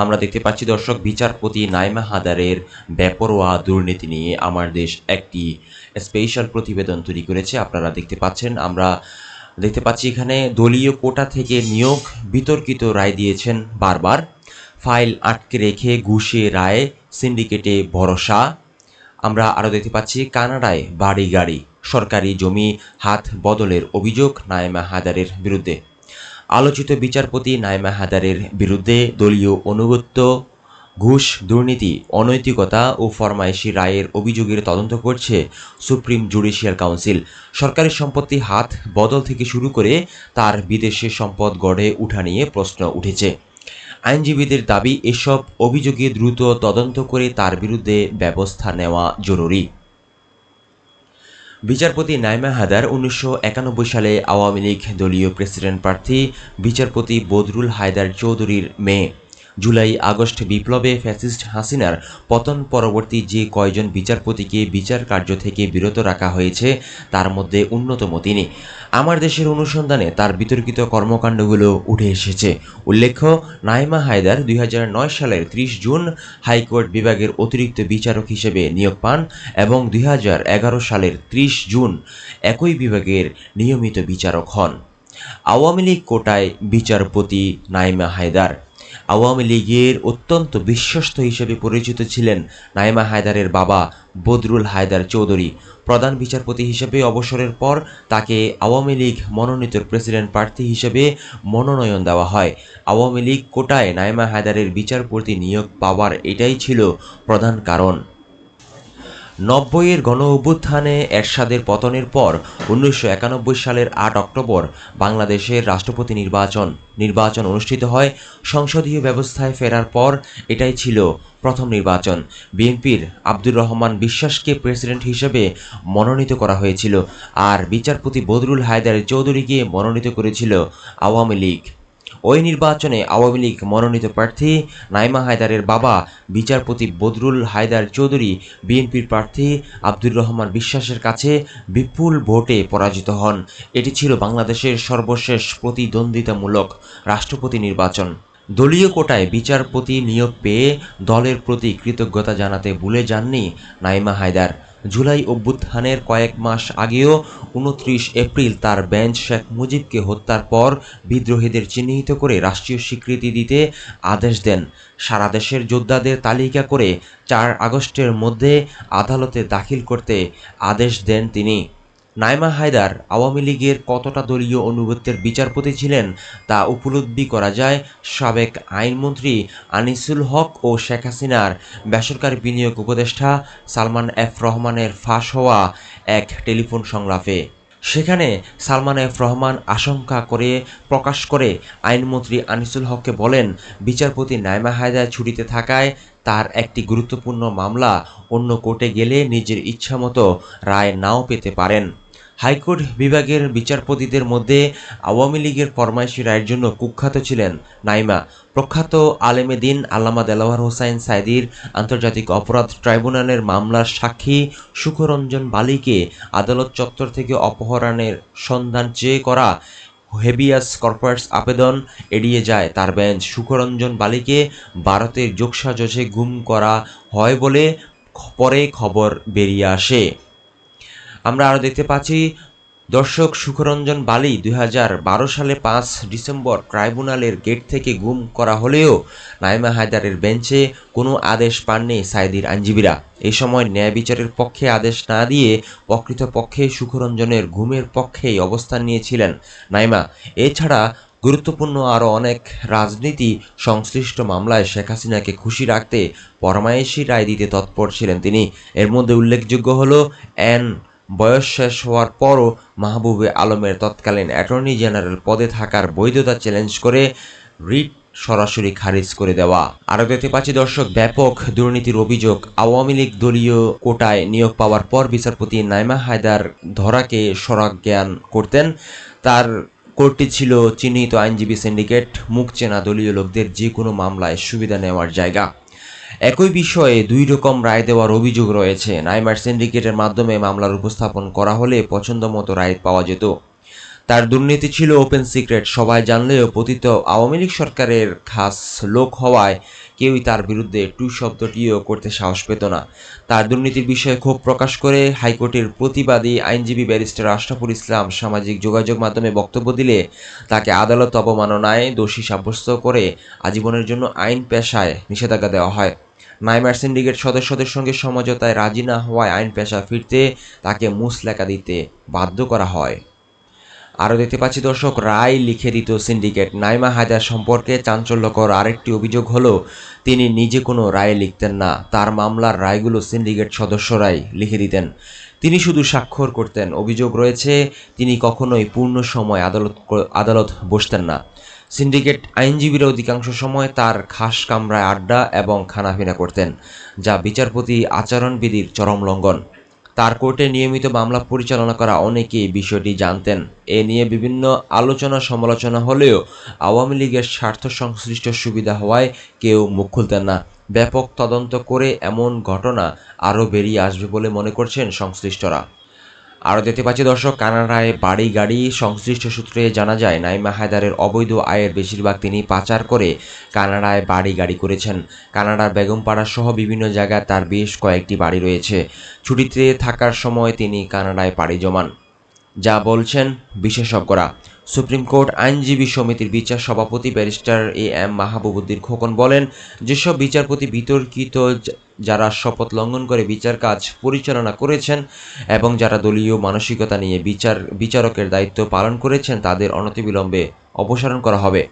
আমরা দেখতে পাচ্ছি, দর্শক, বিচারপতি নাইমা হাদারের বেপরোয়া দুর্নীতি নিয়ে আমার দেশ একটি স্পেশাল প্রতিবেদন তৈরি করেছে। আপনারা দেখতে পাচ্ছেন, আমরা দেখতে পাচ্ছি এখানে দলীয় কোটা থেকে নিয়োগ বিতর্কিত রায় দিয়েছেন বারবার। ফাইল আটকে রেখে ঘুষে রায়, সিন্ডিকেটে ভরসা। আমরা আরও দেখতে পাচ্ছি, কানাডায় বাড়ি গাড়ি, সরকারি জমি হাত বদলের অভিযোগ নাইমা হাদারের বিরুদ্ধে। আলোচিত বিচারপতি নাইমা হাদারের বিরুদ্ধে দলীয় অনুগত্য ঘুষ, দুর্নীতি, অনৈতিকতা ও ফরমায়েশি রায়ের অভিযোগের তদন্ত করছে সুপ্রিম জুডিশিয়াল কাউন্সিল। সরকারি সম্পত্তি হাত বদল থেকে শুরু করে তার বিদেশে সম্পদ গড়ে উঠা নিয়ে প্রশ্ন উঠেছে। আইনজীবীদের দাবি, এসব অভিযোগে দ্রুত তদন্ত করে তার বিরুদ্ধে ব্যবস্থা নেওয়া জরুরি। বিচারপতি নাইমা হাদার উনিশশো একানব্বই সালে আওয়ামী লীগ দলীয় প্রেসিডেন্ট প্রার্থী, বিচারপতি বদরুল হায়দার চৌধুরীর মেয়ে। জুলাই আগস্ট বিপ্লবে ফ্যাসিস্ট হাসিনার পতন পরবর্তী যে কয়জন বিচারপতিকে বিচার কার্য থেকে বিরত রাখা হয়েছে, তার মধ্যে অন্যতম তিনি। আমার দেশের অনুসন্ধানে তার বিতর্কিত কর্মকাণ্ডগুলো উঠে এসেছে। উল্লেখ্য, নাইমা হায়দার দুই হাজার নয় সালের ত্রিশ জুন হাইকোর্ট বিভাগের অতিরিক্ত বিচারক হিসেবে নিয়োগ পান এবং দুই হাজার এগারো সালের ত্রিশ জুন একই বিভাগের নিয়মিত বিচারক হন। আওয়ামী লীগ কোটায় বিচারপতি নাইমা হায়দার। আওয়ামী লীগের অত্যন্ত বিশ্বস্ত হিসেবে পরিচিত ছিলেন নাইমা হায়দারের বাবা বদরুল হায়দার চৌধুরী। প্রধান বিচারপতি হিসেবে অবসরের পর তাকে আওয়ামী লীগ মনোনীত প্রেসিডেন্ট প্রার্থী হিসেবে মনোনয়ন দেওয়া হয়। আওয়ামী লীগ কোটায় নাইমা হায়দারের বিচারপতি নিয়োগ পাওয়ার এটাই ছিল প্রধান কারণ। নব্বইয়ের গণ অভ্যুত্থানে এরশাদের পতনের পর উনিশশো একানব্বই সালের আট অক্টোবর বাংলাদেশের রাষ্ট্রপতি নির্বাচন নির্বাচন অনুষ্ঠিত হয়। সংসদীয় ব্যবস্থায় ফেরার পর এটাই ছিল প্রথম নির্বাচন। বিএনপির আব্দুর রহমান বিশ্বাসকে প্রেসিডেন্ট হিসেবে মনোনীত করা হয়েছিল আর বিচারপতি বদরুল হায়দার চৌধুরীকে মনোনীত করেছিল আওয়ামী লীগ। ওই নির্বাচনে আওয়ামী লীগ মনোনীত প্রার্থী নাইমা হায়দারের বাবা বিচারপতি বদরুল হায়দার চৌধুরী বিএনপির প্রার্থী আব্দুর রহমান বিশ্বাসের কাছে বিপুল ভোটে পরাজিত হন। এটি ছিল বাংলাদেশের সর্বশেষ প্রতিদ্বন্দ্বিতামূলক রাষ্ট্রপতি নির্বাচন। দলীয় কোটায় বিচারপতি নিয়োগ পেয়ে দলের প্রতি কৃতজ্ঞতা জানাতে ভুলে যাননি নাইমা হায়দার। জুলাই অভ্যুত্থানের কয়েক মাস আগেও উনত্রিশ এপ্রিল তার বেঞ্চ শেখ মুজিবকে হত্যার পর বিদ্রোহীদের চিহ্নিত করে রাষ্ট্রীয় স্বীকৃতি দিতে আদেশ দেন। সারা দেশের যোদ্ধাদের তালিকা করে চার আগস্টের মধ্যে আদালতে দাখিল করতে আদেশ দেন তিনি। নাইমা হায়দার আওয়ামী লীগের কতটা দলীয় অনুগত্যের বিচারপতি ছিলেন তা উপলব্ধি করা যায় সাবেক আইনমন্ত্রী আনিসুল হক ও শেখ হাসিনার বেসরকারি বিনিয়োগ উপদেষ্টা সালমান এফ রহমানের ফাঁস হওয়া এক টেলিফোন সংলাপে। সেখানে সালমান এফ রহমান আশঙ্কা করে প্রকাশ করে আইনমন্ত্রী আনিসুল হককে বলেন, বিচারপতি নাইমা হায়দার ছুটিতে থাকায় তার একটি গুরুত্বপূর্ণ মামলা অন্য কোর্টে গেলে নিজের ইচ্ছামতো রায় নাও পেতে পারেন। হাইকোর্ট বিভাগের বিচারপতিদের মধ্যে আওয়ামী লীগের ফরমাইশি রায়ের জন্য কুখ্যাত ছিলেন নাইমা। প্রখ্যাত আলেমে দিন আল্লামা দেলাওয়ার হোসাইন সাইদির আন্তর্জাতিক অপরাধ ট্রাইব্যুনালের মামলার সাক্ষী সুখরঞ্জন বালিকে আদালত চত্বর থেকে অপহরণের সন্ধান চেয়ে করা হেবিয়াস কর্পোরেটস আবেদন এড়িয়ে যায় তার বেঞ্চ। সুখরঞ্জন বালিকে ভারতের যোগসাজশে গুম করা হয় বলে পরে খবর বেরিয়ে আসে। আমরা আরও দেখতে পাচ্ছি, দর্শক সুখরঞ্জন বালি দু হাজার বারো সালে পাঁচ ডিসেম্বর ট্রাইব্যুনালের গেট থেকে গুম করা হলেও নাইমা হায়দারের বেঞ্চে কোনো আদেশ পাননি সাইদির আইনজীবীরা। এই সময় ন্যায় বিচারের পক্ষে আদেশ না দিয়ে প্রকৃতপক্ষে সুখরঞ্জনের ঘুমের পক্ষেই অবস্থান নিয়েছিলেন নাইমা। এছাড়া গুরুত্বপূর্ণ আরও অনেক রাজনীতি সংশ্লিষ্ট মামলায় শেখ হাসিনাকে খুশি রাখতে পরমায়েশি রায় দিতে তৎপর ছিলেন তিনি। এর মধ্যে উল্লেখযোগ্য হল এন বয়স শেষ হওয়ার পরও মাহবুবে আলমের তৎকালীন অ্যাটর্নি জেনারেল পদে থাকার বৈধতা চ্যালেঞ্জ করে রিট সরাসরি খারিজ করে দেওয়া। আরও দেখতে পাচ্ছি দর্শক, ব্যাপক দুর্নীতির অভিযোগ, আওয়ামী লীগ দলীয় কোটায় নিয়োগ পাওয়ার পর বিচারপতি নাইমা হায়দার ধরাকে সরাগ জ্ঞান করতেন। তার কোর্টটি ছিল চিহ্নিত আইনজীবী সিন্ডিকেট, মুখ চেনা দলীয় লোকদের যে কোনো মামলায় সুবিধা নেওয়ার জায়গা। একই বিষয়ে দুই রকম রায় দেওয়ার অভিযোগ রয়েছে। নাইমার সিন্ডিকেটের মাধ্যমে মামলার উপস্থাপন করা হলে পছন্দ মতো রায় পাওয়া যেত। তার দুর্নীতি ছিল ওপেন সিক্রেট, সবাই জানলেও পতিত আওয়ামী লীগ সরকারের খাস লোক হওয়ায় কেউই তার বিরুদ্ধে টু শব্দটিও করতে সাহস পেত না। তার দুর্নীতির বিষয়ে ক্ষোভ প্রকাশ করে হাইকোর্টের প্রতিবাদী আইনজীবী ব্যারিস্টার আশরাফুল ইসলাম সামাজিক যোগাযোগ মাধ্যমে বক্তব্য দিলে তাকে আদালত অবমাননায় দোষী সাব্যস্ত করে আজীবনের জন্য আইন পেশায় নিষেধাজ্ঞা দেওয়া হয়। নাইমার সিন্ডিকেট সদস্যদের সঙ্গে সমঝোতায় রাজি না হওয়ায় আইন পেশা ফিরতে তাকে মুসলেকা দিতে বাধ্য করা হয়। আরও দেখতে পাচ্ছি দর্শক, রায় লিখে দিত সিন্ডিকেট। নাইমা হায়দার সম্পর্কে চাঞ্চল্যকর আরেকটি অভিযোগ হলো, তিনি নিজে কোনো রায় লিখতেন না। তার মামলার রায়গুলো সিন্ডিকেট সদস্যরাই লিখে দিতেন। তিনি শুধু স্বাক্ষর করতেন। অভিযোগ রয়েছে, তিনি কখনোই পূর্ণ সময় আদালত আদালত বসতেন না। সিন্ডিকেট আইনজীবীরা অধিকাংশ সময় তার খাস কামরায় আড্ডা এবং খানাফিনা করতেন, যা বিচারপতি আচরণবিধির চরম লঙ্ঘন। তার কোর্টে নিয়মিত মামলা পরিচালনা করা অনেকেই বিষয়টি জানতেন। এ নিয়ে বিভিন্ন আলোচনা সমালোচনা হলেও আওয়ামী লীগের স্বার্থ সংশ্লিষ্ট সুবিধা হওয়ায় কেউ মুখ খুলতেন না। ব্যাপক তদন্ত করে এমন ঘটনা আরও বেরিয়ে আসবে বলে মনে করছেন সংশ্লিষ্টরা। আরও দেখতে পাচ্ছি দর্শক কানাডায় বাড়ি গাড়ি সংশ্লিষ্ট সূত্রে জানা যায়, নাইমা হায়দারের অবৈধ আয়ের বেশিরভাগ তিনি পাচার করে কানাডায় বাড়ি গাড়ি করেছেন। কানাডার বেগমপাড়া সহ বিভিন্ন জায়গায় তার বেশ কয়েকটি বাড়ি রয়েছে। ছুটিতে থাকার সময় তিনি কানাডায় পাড়ি জমান। যা বলছেন বিশেষজ্ঞরা। সুপ্রিম কোর্ট আইনজীবী সমিতির বিচার সভাপতি barrister A M Mahbubuddin Khokon বলেন, যেসব বিচারপতি বিতর্কিত যারা শপথ লঙ্ঘন করে বিচার কাজ পরিচালনা করেছেন এবং যারা দলীয় মানসিকতা নিয়ে বিচার, বিচারকের দায়িত্ব পালন করেছেন, তাদের অনতিবিলম্বে অপসারণ করা হবে।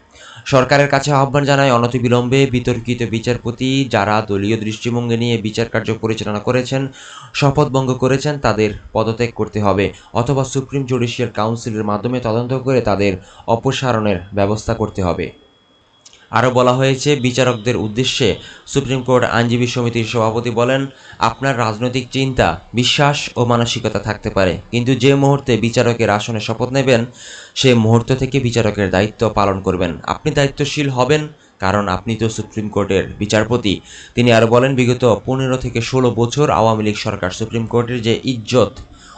সরকারের কাছে আহ্বান জানায় অনতিবিলম্বে বিতর্কিত বিচারপতি যারা দলীয় দৃষ্টিভঙ্গি নিয়ে বিচার কার্য পরিচালনা করেছেন, শপথ ভঙ্গ করেছেন, তাদের পদত্যাগ করতে হবে অথবা সুপ্রিম জুডিশিয়াল কাউন্সিলের মাধ্যমে তদন্ত করে তাদের অপসারণের ব্যবস্থা করতে হবে। আরও বলা হয়েছে, বিচারকদের উদ্দেশ্যে সুপ্রিম কোর্ট আইনজীবী সমিতির সভাপতি বলেন, আপনার রাজনৈতিক চিন্তা, বিশ্বাস ও মানসিকতা থাকতে পারে। কিন্তু যে মুহূর্তে বিচারকের আসনে শপথ নেবেন, সে মুহূর্ত থেকে বিচারকের দায়িত্ব পালন করবেন। আপনি দায়িত্বশীল হবেন, কারণ আপনি তো সুপ্রিম কোর্টের বিচারপতি। তিনি আরও বলেন, বিগত পনেরো থেকে ষোলো বছর আওয়ামী লীগ সরকার সুপ্রিম কোর্টের যে ইজ্জত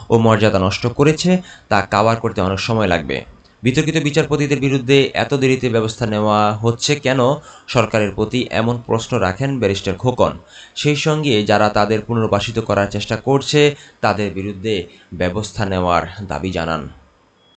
ও মর্যাদা নষ্ট করেছে, তা কাভার করতে অনেক সময় লাগবে। বিতর্কিত বিচারপতিদের বিরুদ্ধে এত দেরিতে ব্যবস্থা নেওয়া হচ্ছে কেন? সরকারের প্রতি এমন প্রশ্ন রাখেন ব্যারিস্টার খোকন। সেই সঙ্গে যারা তাদের পুনর্বাসিত করার চেষ্টা করছে, তাদের বিরুদ্ধে ব্যবস্থা নেওয়ার দাবি জানান।